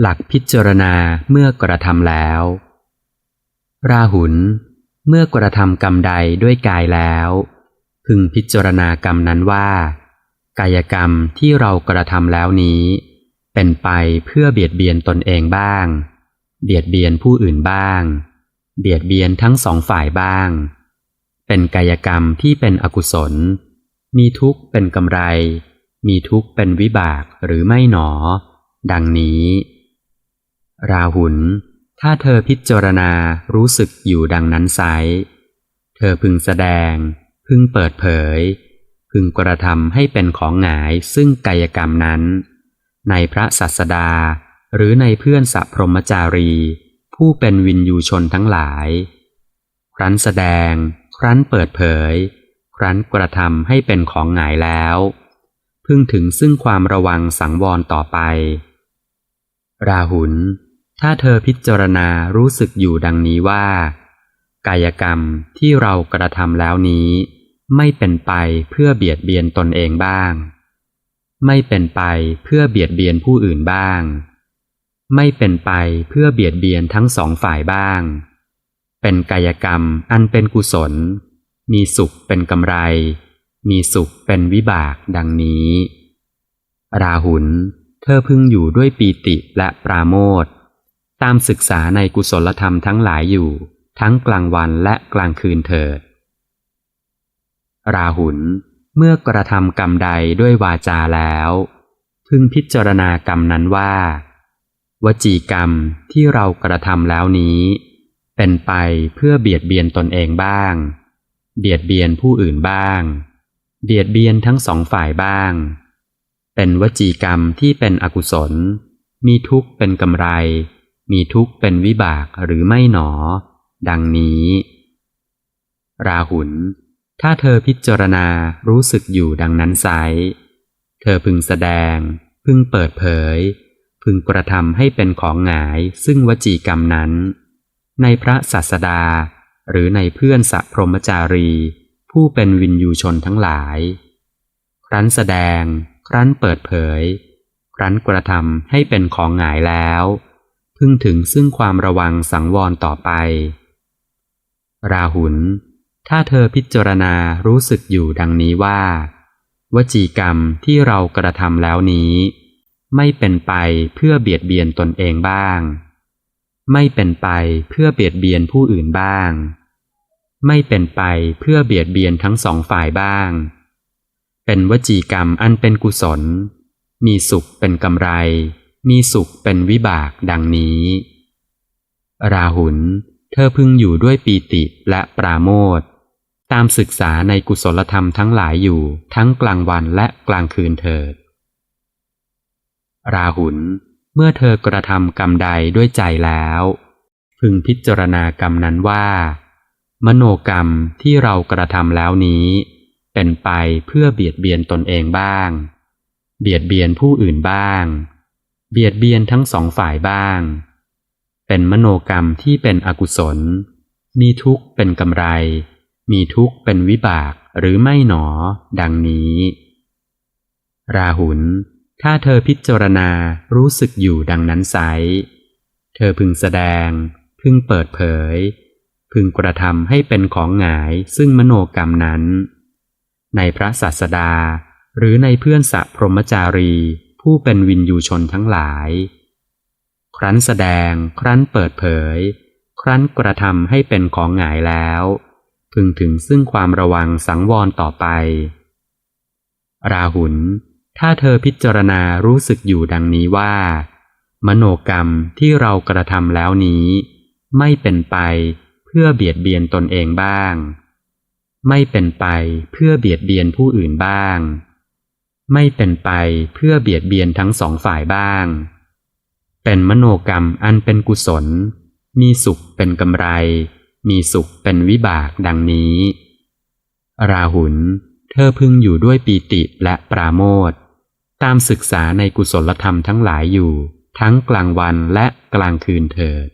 หลักพิจารณาเมื่อกระทำแล้ว ราหุลเมื่อกระทำกรรมใดด้วยกายแล้ว พึงพิจารณากรรมนั้นว่า กายกรรมที่เรากระทำแล้วนี้ เป็นไปเพื่อเบียดเบียนตนเองบ้าง เบียดเบียนผู้อื่นบ้าง เบียดเบียนทั้งสองฝ่ายบ้าง เป็นกายกรรมที่เป็นอกุศล มีทุกข์เป็นกำไร มีทุกข์เป็นวิบากหรือไม่หนอ ดังนี้ ราหุล ถ้าเธอพิจารณารู้สึกอยู่ดังนั้นไซเธอพึงแสดง พึงเปิดเผย พึงกระทำให้เป็นของหงายซึ่งกายกรรมนั้น ในพระสัสดา หรือในเพื่อนสัพพรหมจารี ผู้เป็นวินยูชนทั้งหลาย ครั้นแสดง ครั้นเปิดเผย ครั้นกระทำให้เป็นของหงายแล้วพึงถึงซึ่งความระวังสังวรต่อไป ราหุล ถ้าเธอพิจารณารู้สึกอยู่ดังนี้ว่า กายกรรมที่เรากระทำแล้วนี้ ไม่เป็นไปเพื่อเบียดเบียนตนเองบ้าง ไม่เป็นไปเพื่อเบียดเบียนผู้อื่นบ้าง ไม่เป็นไปเพื่อเบียดเบียนทั้งสองฝ่ายบ้าง เป็นกายกรรมอันเป็นกุศล มีสุขเป็นกำไร มีสุขเป็นวิบากดังนี้ ราหุล เธอพึงอยู่ด้วยปีติและปราโมท ตามศึกษาในกุศลธรรมทั้งหลายอยู่ ทั้งกลางวันและกลางคืนเถิด ราหุลเมื่อกระทำกรรมใดด้วยวาจาแล้ว พึงพิจารณากรรมนั้นว่า วจีกรรมที่เรากระทำแล้วนี้ เป็นไปเพื่อเบียดเบียนตนเองบ้าง เบียดเบียนผู้อื่นบ้าง เบียดเบียนทั้งสองฝ่ายบ้าง เป็นวจีกรรมที่เป็นอกุศล มีทุกข์เป็นกำไร มีทุกข์เป็นวิบากหรือไม่หนอ ดังนี้ ราหุล ถ้าเธอพิจารณารู้สึกอยู่ดังนั้นไซเธอพึงแสดง พึงเปิดเผย พึงกระทำให้เป็นของหงายซึ่งวจีกรรมนั้น ในพระศาสดา หรือในเพื่อนสัพพรมจารี ผู้เป็นวินยูชนทั้งหลาย ครั้นแสดง ครั้นเปิดเผย ครั้นกระทำให้เป็นของหงายแล้ว พึงถึงซึ่งความระวังสังวรต่อไป ราหุล ถ้าเธอพิจารณารู้สึกอยู่ดังนี้ว่า วจีกรรมที่เรากระทำแล้วนี้ ไม่เป็นไปเพื่อเบียดเบียนตนเองบ้าง ไม่เป็นไปเพื่อเบียดเบียนผู้อื่นบ้าง ไม่เป็นไปเพื่อเบียดเบียนทั้งสองฝ่ายบ้าง เป็นวจีกรรมอันเป็นกุศล มีสุขเป็นกำไร มีสุขเป็นวิบากดังนี้ ราหุล เธอพึงอยู่ด้วยปีติและปราโมทตามศึกษาในกุศลธรรมทั้งหลายอยู่ทั้งกลางวันและกลางคืนเถิด ราหุล เมื่อเธอกระทำกรรมใดด้วยใจแล้ว พึงพิจารณากรรมนั้นว่า มโนกรรมที่เรากระทำแล้วนี้ เป็นไปเพื่อเบียดเบียนตนเองบ้าง เบียดเบียนผู้อื่นบ้าง เบียดเบียนทั้งสองฝ่ายบ้าง เป็นมโนกรรมที่เป็นอกุศล มีทุกข์เป็นกำไร มีทุกข์เป็นวิบากหรือไม่หนอ ดังนี้ ราหุล ถ้าเธอพิจารณารู้สึกอยู่ดังนั้นไซเธอพึงแสดง พึงเปิดเผย พึงกระทำให้เป็นของหงายซึ่งมโนกรรมนั้น ในพระศาสดาหรือในเพื่อนสัพพรมจารี ผู้เป็นวินยูชนทั้งหลาย ครั้นแสดง ครั้นเปิดเผย ครั้นกระทำให้เป็นของหงายแล้ว พึงถึงซึ่งความระวังสังวรต่อไป ราหุลถ้าเธอพิจารณารู้สึกอยู่ดังนี้ว่า มโนกรรมที่เรากระทำแล้วนี้ ไม่เป็นไปเพื่อเบียดเบียนตนเองบ้าง ไม่เป็นไปเพื่อเบียดเบียนผู้อื่นบ้าง ไม่เป็นไปเพื่อเบียดเบียนทั้งสองฝ่ายบ้าง เป็นมโนกรรมอันเป็นกุศล มีสุขเป็นกำไร มีสุขเป็นวิบากดังนี้ ราหุล เธอพึงอยู่ด้วยปีติและปราโมทตามศึกษาในกุศลธรรมทั้งหลายอยู่ ทั้งกลางวันและกลางคืนเถิด